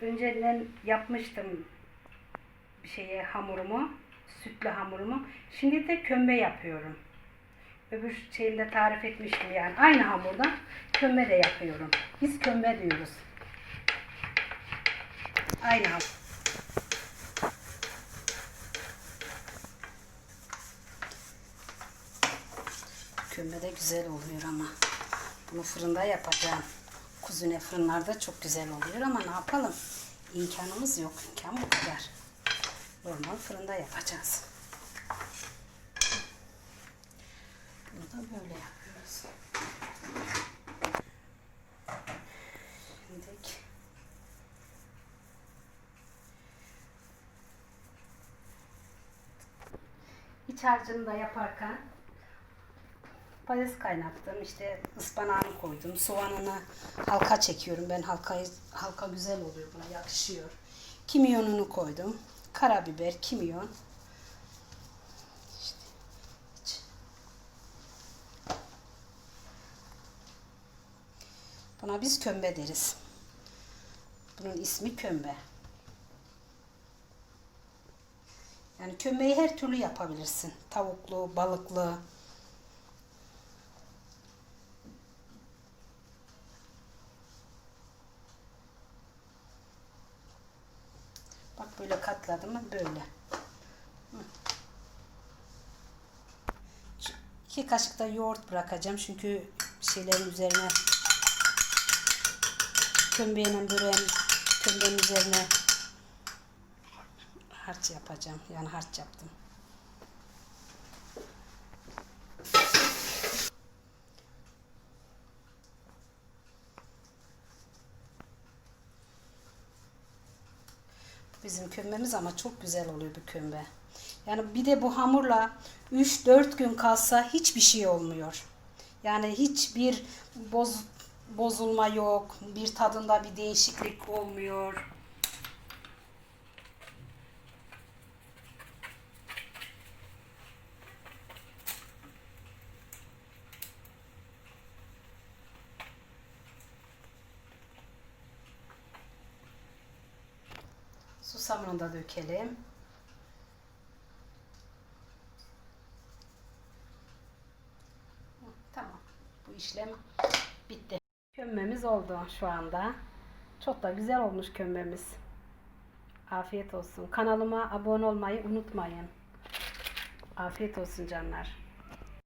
önceden yapmıştım şeye hamurumu, sütlü hamurumu. Şimdi de kömbe yapıyorum. Öbür şeyinde tarif etmiştim yani. Aynı hamurdan kömbe de yapıyorum. Biz kömbe diyoruz. Aynı hamur. Kömbe de güzel oluyor ama. Bunu fırında yapacağım. Kuzine fırınlarda çok güzel oluyor ama ne yapalım? İmkanımız yok. İmkan bu kadar. Normal fırında yapacağız. Bunu da böyle yapıyoruz. Şimdi iç harcını da yaparken patates kaynattım. işte ıspanağını koydum. Soğanını halka çekiyorum. Ben halkayı halka güzel oluyor buna yakışıyor. Kimyonunu koydum. Karabiber, kimyon. Buna biz kömbe deriz. Bunun ismi kömbe. Yani kömbeyi her türlü yapabilirsin. Tavuklu, balıklı. Bak böyle katladım mı böyle. İki kaşık da yoğurt bırakacağım çünkü şeylerin üzerine kömbeyle böreğin kömbenin üzerine harç yapacağım. Yani harç yaptım. Bizim kömbemiz ama çok güzel oluyor bu kömbe. Yani bir de bu hamurla 3-4 gün kalsa hiçbir şey olmuyor. Yani hiçbir boz, bozulma yok. Bir tadında bir değişiklik olmuyor. Susamını da dökelim. Tamam. Bu işlem bitti. Kömbemiz oldu şu anda. Çok da güzel olmuş kömbemiz. Afiyet olsun. Kanalıma abone olmayı unutmayın. Afiyet olsun canlar.